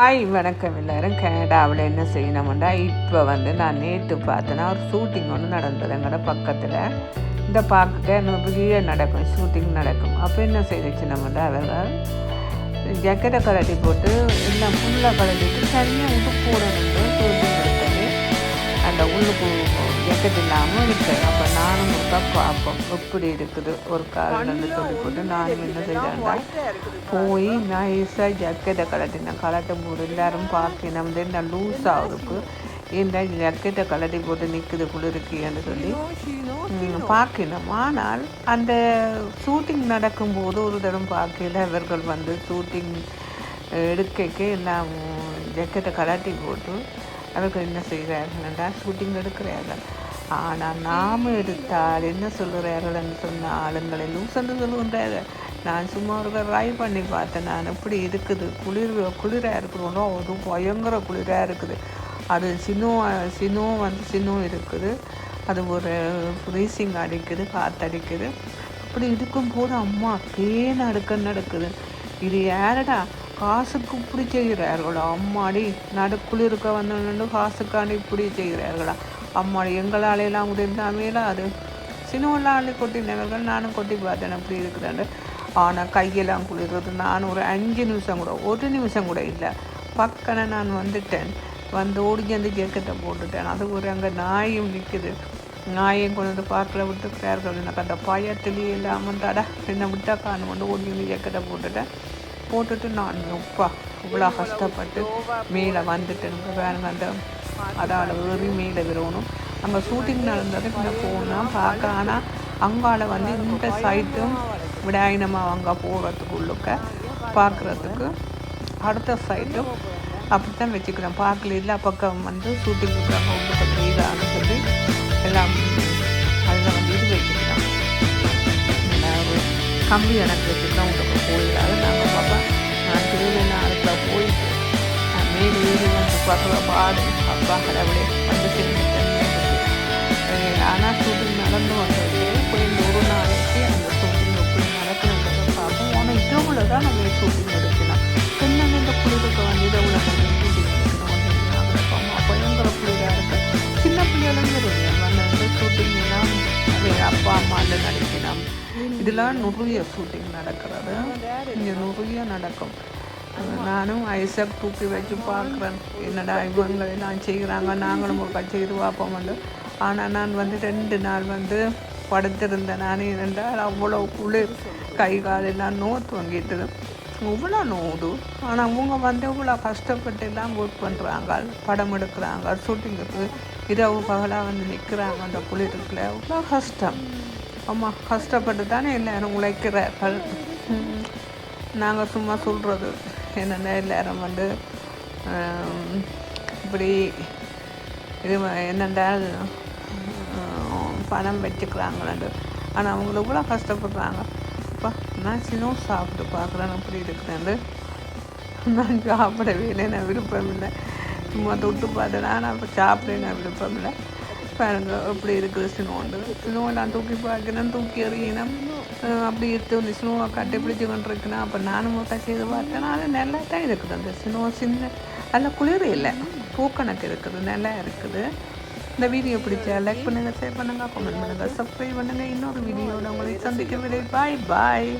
Hi வணக்கம் எல்லாரும். கனடாவில் என்ன செய்யணும்டா இப்போ வந்து நான் நேற்று பார்த்தேன்னா ஒரு ஷூட்டிங் ஒன்று நடந்தது எங்களோட பக்கத்தில். இந்த பார்க்க நிறைய நடக்கும் ஷூட்டிங் நடக்கும். அப்போ என்ன செய்துச்சு நம்மள அவர்கள் ஜக்கெட்டை கலட்டி போட்டு எல்லாம் ஃபுல்லாக கலட்டிட்டு சரியாக விட்டு போடணும் ஷூட்டிங் அந்த உள்ளுக்கு ஜக்கெட் இல்லாமல் இருக்குது அப்போ நானும் ஒருக்கா பார்ப்போம் எப்படி இருக்குது? ஒரு காரணம்னு சொல்லி போட்டு நானும் என்ன செய்தேன்டா போய் நைஸாக ஜக்கெட்டை கலட்டினேன் கலட்டும் போது எல்லாரும் பார்க்கணும் என்ன லூஸ் ஆகுதுக்கு இந்த ஜக்கெட்டை கலட்டி போட்டு நிற்குது குளிருக்குன்னு சொல்லி பார்க்கணும். ஆனால் அந்த ஷூட்டிங் நடக்கும்போது ஒரு தரம் பார்க்கல இவர்கள் வந்து ஷூட்டிங் எடுக்க எல்லாம் ஜக்கெட்டை கலட்டி போட்டு அவர்கள் என்ன செய்கிறார்கள்டா ஷூட்டிங் எடுக்கிறார்கள். ஆனால் நாம் எடுத்தால் என்ன சொல்லுகிறார்கள்னு சொன்ன ஆளுங்களை லூசன்னு சொல்லுகின்றார்கள் நான் சும்மா ஒரு ட்ரை பண்ணி பார்த்தேன். நான் எப்படி இருக்குது? குளிர் குளிராக இருக்கிறோம் அதுவும் பயங்கர குளிராக இருக்குது. அது சின்னம் சின்னம் வந்து சின்னம் இருக்குது. அது ஒரு ஃப்ரீசிங் அடிக்குது காற்றடிக்குது அப்படி இருக்கும்போது அம்மா பேன் அடுக்க நடக்குது. இது யாரடா? காசுக்கு இப்படி செய்கிறார்களோ? அம்மாடி நடுக்குளிருக்க வந்து காசுக்காண்டி இப்படி செய்கிறார்களா? அம்மாடி எங்களாலையெல்லாம் முடிந்தாமேல அது சின்னவெல்லாம் கொட்டினவர்கள் நானும் கொட்டி பார்த்தேன் அப்படி இருக்குதாண்டு. ஆனால் கையெல்லாம் குளிர்றது நான் ஒரு அஞ்சு நிமிஷம் கூட ஒரு நிமிஷம் கூட இல்லை. பக்கம் நான் வந்துட்டேன். வந்து ஓடிஞ்சு அந்த ஜேக்கெட்டை போட்டுட்டேன். அது ஒரு அங்கே நாயும் நிற்குது நாயையும் கொண்டு வந்து பார்க்கல விட்டுக்கிறார்கள். எனக்கு அந்த பயத்திலேயே இல்லாமல் தடா என்னை விட்டா காணும் கொண்டு ஓடிஞ்சு வந்து ஜெக்கெட்டை போட்டுட்டேன். போட்டுட்டு நான் எப்பா இவ்வளோ கஷ்டப்பட்டு மேலே வந்துட்டேன். வேணுங்க அந்த அதால் ஏறி மேலே விடணும் அங்கே ஷூட்டிங் நடந்தது இங்கே போனால் பார்க்க ஆனால் அங்கால வந்து இந்த சைட்டும் விடாயினமாக அங்கே போகிறதுக்கு உள்ளுக்க பார்க்குறதுக்கு அடுத்த சைட்டும் அப்படி தான் வச்சுக்கிறோம் பார்க்கல எல்லா பக்கம் வந்து ஷூட்டிங் இருக்கிறாங்க உள்ள பக்கம் சொல்லி எல்லாம் அதில் வந்து இது வச்சுக்கிறோம் கம்பி எனக்கு வச்சுக்கலாம் உங்களுக்கு போயிடாது நான் மேலே வந்து பார்க்குற பாடு அப்பா கடவுளே வந்து சேர்ந்துட்டேன் ஆனால் ஷூட்டிங் நடந்து வந்தது போய் ஒரு நாளைக்கு அந்த ஷூட்டிங் எப்படி நடக்குதுன்றதை பார்ப்போம் ஆனால் இதுவுல தான் நம்ம ஷூட்டிங் எடுக்கலாம் என்னங்க இந்த குளிருக்கு வந்து இதை உள்ள ஷூட்டிங் பயங்கர குளிராக இருக்கு சின்ன பிள்ளைகளும் வந்து இந்த எல்லாம் அது அப்பா அம்மாவில் நடிக்கணும் இதெல்லாம் நிறைய ஷூட்டிங் நடக்கிறது இங்கே நிறைய நடக்கும் நானும் ஐசக் தூக்கி வச்சு பார்க்குறேன். என்னடா இவங்க எல்லாம் செய்கிறாங்க? நாங்களும் ஒரு செய்து பார்ப்போம் வந்து ஆனால் நான் வந்து ரெண்டு நாள் வந்து படுத்திருந்தேன். நான் இருந்தால் அவ்வளோ குளிர். கை காலெல்லாம் நோத்து வாங்கிட்டு இவ்வளோ நோது ஆனால் அவங்க வந்து இவ்வளோ கஷ்டப்பட்டு எல்லாம் ஒர்க் பண்ணுறாங்க படம் எடுக்கிறாங்க. ஷூட்டிங்குக்கு இரவு பகலாக வந்து நிற்கிறாங்க அந்த குளிருக்குள்ள. இவ்வளோ கஷ்டம். ஆமாம் கஷ்டப்பட்டு தானே எல்லாரும் உழைக்கிறார்கள். நாங்கள் சும்மா சொல்கிறது என்னென்ன எல்லாரும் வந்து இப்படி இது வ- என்னென்றால் பணம் வச்சுக்கிறாங்களேண்டு ஆனால் அவங்கள இவ்வளோ கஷ்டப்படுறாங்க. அப்பா நான் சின்ன சாப்பிட்டு பார்க்குறேன் அப்படி இருக்கிறேன் நான் சாப்பிடவே இல்லை நான் விருப்பம் இல்லை சும்மா தொட்டு பார்த்தேன். ஆனால் அப்போ சாப்பிட நான் விருப்பம் இல்லை பாருங்க எப்படி இருக்குது சினோண்டு சினோவை நான் தூக்கி பார்க்கணும் தூக்கி எறியணும் அப்படி எடுத்து ஸ்னோவை கட்டி பிடிச்சி கொண்டிருக்கணும் அப்போ நானும் ஒருக்கா செய்து பார்த்தேன். அது நல்லா தான் இருக்குது. அந்த ஸ்னோ சின்ன அதில் குளிர் இல்லை. பூக்கணக்கு இருக்குது. நல்லா இருக்குது. இந்த வீடியோ பிடிச்சா லைக் பண்ணுங்கள் ஷேர் பண்ணுங்கள் கமெண்ட் பண்ணுங்கள் சப்ஸ்கிரைப் பண்ணுங்கள் இன்னொரு வீடியோவில் உங்களை சந்திக்க விடை பாய் பாய்